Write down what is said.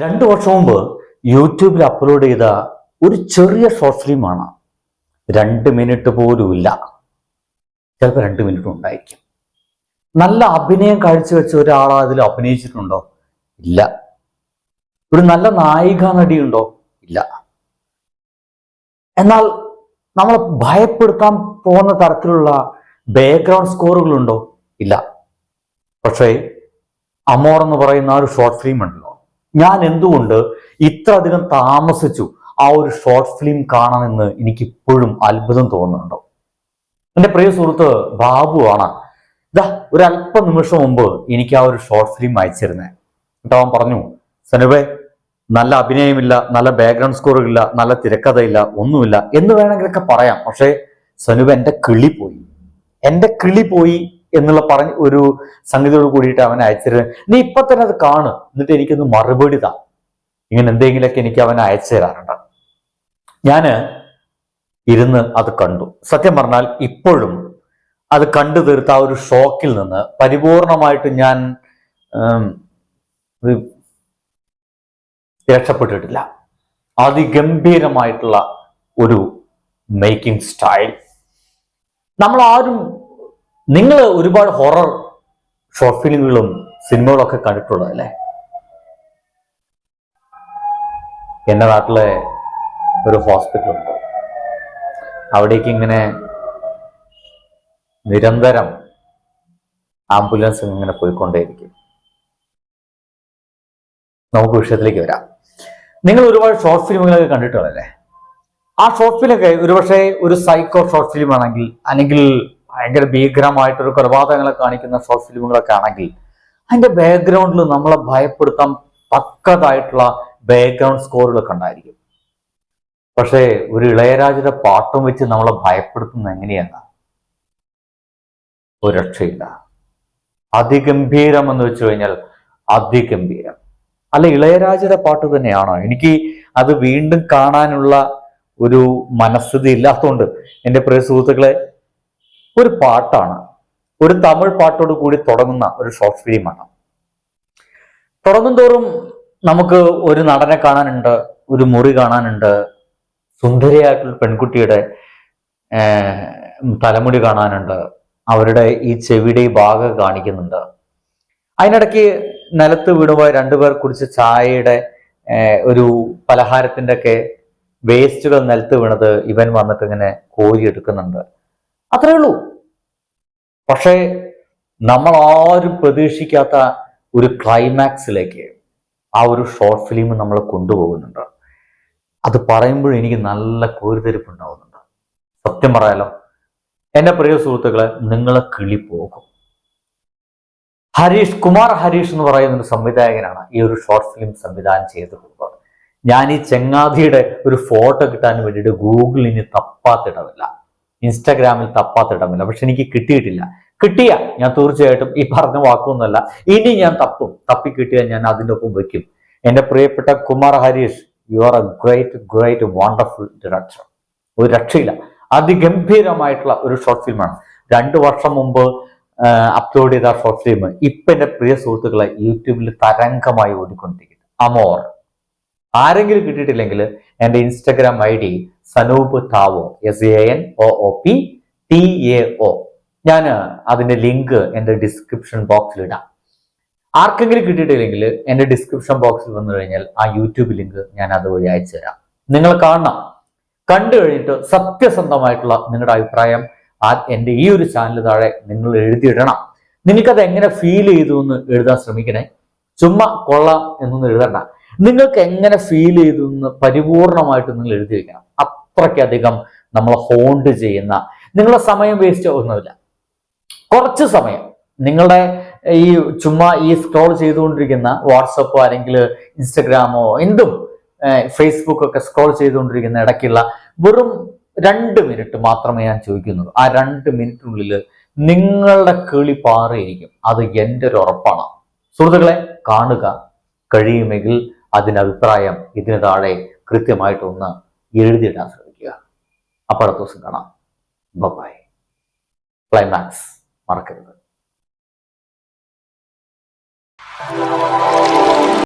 രണ്ടു വർഷം മുമ്പ് യൂട്യൂബിൽ അപ്ലോഡ് ചെയ്ത ഒരു ചെറിയ ഷോർട്ട് ഫിലിമാണ് രണ്ട് മിനിറ്റ് പോലും ഇല്ല ചിലപ്പോൾ രണ്ട് മിനിറ്റ് ഉണ്ടായിരിക്കും. നല്ല അഭിനയം കാഴ്ചവെച്ച ഒരാളാ അതിൽ അഭിനയിച്ചിട്ടുണ്ടോ? ഇല്ല. ഒരു നല്ല നായിക നടിയുണ്ടോ? ഇല്ല. എന്നാൽ നമ്മളെ ഭയപ്പെടുത്താൻ പോകുന്ന തരത്തിലുള്ള ബാക്ക്ഗ്രൗണ്ട് സ്കോറുകളുണ്ടോ ഇല്ല. പക്ഷേ അമോർ എന്ന് പറയുന്ന ഒരു ഷോർട്ട് ഫിലിം ഉണ്ടല്ലോ. ഞാൻ എന്തുകൊണ്ട് ഇത്ര അധികം താമസിച്ചു ആ ഒരു ഷോർട്ട് ഫിലിം കാണാമെന്ന് എനിക്ക് ഇപ്പോഴും അത്ഭുതം തോന്നുന്നുണ്ടോ? എന്റെ പ്രിയ സുഹൃത്ത് ബാബു ആണ്. ഇതാ ഒരു നിമിഷം മുമ്പ് എനിക്ക് ആ ഒരു ഷോർട്ട് ഫിലിം അയച്ചിരുന്നേ. എന്നിട്ട് അവൻ പറഞ്ഞു സനുബേ നല്ല അഭിനയമില്ല നല്ല ബാക്ക്ഗ്രൗണ്ട് സ്കോറുകളില്ല നല്ല തിരക്കഥയില്ല ഒന്നുമില്ല. എന്ന് വേണമെങ്കിലൊക്കെ പറയാം. പക്ഷേ സനുബ എന്റെ കിളി പോയി. എന്റെ കിളി പോയി എന്നുള്ള പറഞ്ഞ ഒരു സംഗതിയോട് കൂടിയിട്ട് അവൻ അയച്ചിരുന്നത് നീ ഇപ്പൊ തന്നെ അത് കാണും. എന്നിട്ട് എനിക്കൊന്ന് മറുപടി താ. ഇങ്ങനെ എന്തെങ്കിലുമൊക്കെ എനിക്ക് അവൻ അയച്ചു തരാറുണ്ട്. ഞാൻ ഇരുന്ന് അത് കണ്ടു. സത്യം പറഞ്ഞാൽ ഇപ്പോഴും അത് കണ്ടു തീർത്ത ആ ഒരു ഷോക്കിൽ നിന്ന് പരിപൂർണമായിട്ട് ഞാൻ രക്ഷപ്പെട്ടിട്ടില്ല. അതിഗംഭീരമായിട്ടുള്ള ഒരു മേക്കിംഗ് സ്റ്റൈൽ നമ്മൾ ആരും നിങ്ങൾ ഒരുപാട് ഹൊറർ ഷോർട്ട് ഫിലിമുകളും സിനിമകളൊക്കെ കണ്ടിട്ടുള്ളതല്ലേ എന്റെ നാട്ടിലെ ഒരു ഹോസ്പിറ്റലുണ്ട് അവിടേക്ക് ഇങ്ങനെ നിരന്തരം ആംബുലൻസ് ഇങ്ങനെ പോയിക്കൊണ്ടേയിരിക്കും. നമുക്ക് വിഷയത്തിലേക്ക് വരാം. നിങ്ങൾ ഒരുപാട് ഷോർട്ട് ഫിലിമുകളൊക്കെ കണ്ടിട്ടുള്ളതല്ലേ ആ ഷോർട്ട് ഫിലിമൊക്കെ ഒരുപക്ഷെ ഒരു സൈക്കോ ഷോർട്ട് ഫിലിം ആണെങ്കിൽ അല്ലെങ്കിൽ ഭയങ്കര ഭീകരമായിട്ടൊരു കൊലപാതകങ്ങളെ കാണിക്കുന്ന ഷോർട്ട് ഫിലിമുകളൊക്കെ ആണെങ്കിൽ അതിന്റെ ബാക്ക്ഗ്രൗണ്ടിൽ നമ്മളെ ഭയപ്പെടുത്താൻ പക്കതായിട്ടുള്ള ബാക്ക്ഗ്രൗണ്ട് സ്കോറുകളൊക്കെ ഉണ്ടായിരിക്കും. പക്ഷേ ഒരു ഇളയരാജയുടെ പാട്ടും വെച്ച് നമ്മളെ ഭയപ്പെടുത്തുന്ന എങ്ങനെയാണ് ഒരു രക്ഷയില്ല. അതിഗംഭീരം എന്ന് വെച്ച് കഴിഞ്ഞാൽ അതിഗംഭീരം. അല്ല ഇളയരാജയുടെ പാട്ട് തന്നെയാണോ? എനിക്ക് അത് വീണ്ടും കാണാനുള്ള ഒരു മനസ്ഥിതി ഇല്ലാത്തതുകൊണ്ട് എന്റെ പ്രിയ സുഹൃത്തുക്കളെ ഒരു പാട്ടാണ്. ഒരു തമിഴ് പാട്ടോട് കൂടി തുടങ്ങുന്ന ഒരു ഷോർട്ട് ഫിലിമാണ് തുടങ്ങും തോറും നമുക്ക് ഒരു നടനെ കാണാനുണ്ട് ഒരു മുറി കാണാനുണ്ട്. സുന്ദരിയായിട്ടുള്ള പെൺകുട്ടിയുടെ തലമുടി കാണാനുണ്ട്. അവരുടെ ഈ ചെവിയുടെ ഈ ഭാഗം കാണിക്കുന്നുണ്ട്. അതിനിടയ്ക്ക് നിലത്ത് വീണുപോയ രണ്ടുപേർ കുടിച്ച ചായയുടെ ഒരു പലഹാരത്തിന്റെ ഒക്കെ വേസ്റ്റുകൾ നിലത്ത് വീണത് ഇവൻ വന്നിട്ട് ഇങ്ങനെ കോരി എടുക്കുന്നുണ്ട് അത്രേ ഉള്ളൂ. പക്ഷേ നമ്മൾ ആരും പ്രതീക്ഷിക്കാത്ത ഒരു ക്ലൈമാക്സിലേക്ക് ആ ഒരു ഷോർട്ട് ഫിലിം നമ്മൾ കൊണ്ടുപോകുന്നുണ്ട്. അത് പറയുമ്പോഴും എനിക്ക് നല്ല കോരിതെരിപ്പ് ഉണ്ടാവുന്നുണ്ട് സത്യം പറയാലോ എന്റെ പ്രിയ സുഹൃത്തുക്കളെ നിങ്ങളെ കിളി പോകും. ഹരീഷ് കുമാർ ഹരീഷ് എന്ന് പറയുന്ന ഒരു സംവിധായകനാണ് ഈ ഒരു ഷോർട്ട് ഫിലിം സംവിധാനം ചെയ്തിട്ടുള്ളത്. ഞാൻ ഈ ചെങ്ങാതിയുടെ ഒരു ഫോട്ടോ കിട്ടാൻ വേണ്ടിയിട്ട് ഗൂഗിളിൽ ഇനി തപ്പാത്തിടമില്ല ഇൻസ്റ്റാഗ്രാമിൽ തപ്പാത്തിടമില്ല പക്ഷെ എനിക്ക് കിട്ടിയിട്ടില്ല. കിട്ടിയ ഞാൻ തീർച്ചയായിട്ടും ഈ പറഞ്ഞ വാക്കൊന്നുമല്ല. ഇനി ഞാൻ തപ്പും. തപ്പി കിട്ടിയാൽ ഞാൻ അതിന്റെ ഒപ്പം വെക്കും. എന്റെ പ്രിയപ്പെട്ട Kumar Harish you are a great great wonderful director ഒരു രക്ഷയില്ല. അതിഗംഭീരമായിട്ടുള്ള ഒരു ഷോർട്ട് ഫിലിമാണ് രണ്ട് വർഷം മുമ്പ് അപ്ലോഡ് ചെയ്ത ഷോർട്ട് ഫിലിം ഇപ്പം എന്റെ പ്രിയ സുഹൃത്തുക്കളെ യൂട്യൂബിൽ തരംഗമായി ഓടിക്കൊണ്ടിരിക്കുന്നു. അമോർ. ആരെങ്കിലും കിട്ടിയിട്ടില്ലെങ്കിൽ എന്റെ Instagram I D Sanoop Tao S A N O O P T A O ഞാൻ അതിന്റെ ലിങ്ക് എന്റെ ഡിസ്ക്രിപ്ഷൻ ബോക്സിൽ ഇടാം. ആർക്കെങ്കിലും കിട്ടിയിട്ടില്ലെങ്കിൽ എന്റെ ഡിസ്ക്രിപ്ഷൻ ബോക്സിൽ വന്നു കഴിഞ്ഞാൽ ആ യൂട്യൂബ് ലിങ്ക് ഞാൻ അതുവഴി അയച്ചു തരാം. നിങ്ങൾ കാണണം. കണ്ടു കഴിഞ്ഞിട്ട് സത്യസന്ധമായിട്ടുള്ള നിങ്ങളുടെ അഭിപ്രായം ആ എന്റെ ഈ ഒരു ചാനൽ താഴെ നിങ്ങൾ എഴുതിയിടണം. നിങ്ങൾക്കത് എങ്ങനെ ഫീൽ ചെയ്തു എന്ന് എഴുതാൻ ശ്രമിക്കണേ. ചുമ്മാ കൊള്ളാം എന്നൊന്നും എഴുതണ്ട. നിങ്ങൾക്ക് എങ്ങനെ ഫീൽ ചെയ്തു എന്ന് പരിപൂർണമായിട്ട് നിങ്ങൾ എഴുതി വെക്കണം. അത്രയ്ക്കധികം നമ്മൾ ഹോണ്ട് ചെയ്യുന്ന നിങ്ങളുടെ സമയം വേസ്റ്റ് ഒന്നുമില്ല. കുറച്ച് സമയം നിങ്ങളുടെ ഈ ചുമ്മാ ഈ സ്ക്രോൾ ചെയ്തുകൊണ്ടിരിക്കുന്ന വാട്സപ്പോ അല്ലെങ്കിൽ ഇൻസ്റ്റഗ്രാമോ എന്തും ഫേസ്ബുക്ക് ഒക്കെ സ്ക്രോൾ ചെയ്തുകൊണ്ടിരിക്കുന്ന ഇടയ്ക്കുള്ള വെറും രണ്ട് മിനിറ്റ് മാത്രമേ ഞാൻ ചോദിക്കുന്നുള്ളൂ. ആ രണ്ട് മിനിറ്റിനുള്ളിൽ നിങ്ങളുടെ കിളി പാറിയിരിക്കും. അത് എന്റെ ഒരു ഉറപ്പാണ്. സുഹൃത്തുക്കളെ കാണുക. കഴിയുമെങ്കിൽ അതിന്റെ അഭിപ്രായം ഇതിന് താഴെ കൃത്യമായിട്ടൊന്ന് എഴുതിയിടാൻ ശ്രമിക്കുക. അപ്പോൾ അടുത്ത ദിവസം കാണാം. ബൈ ക്ലൈമാക്സ് മറക്കരുത്.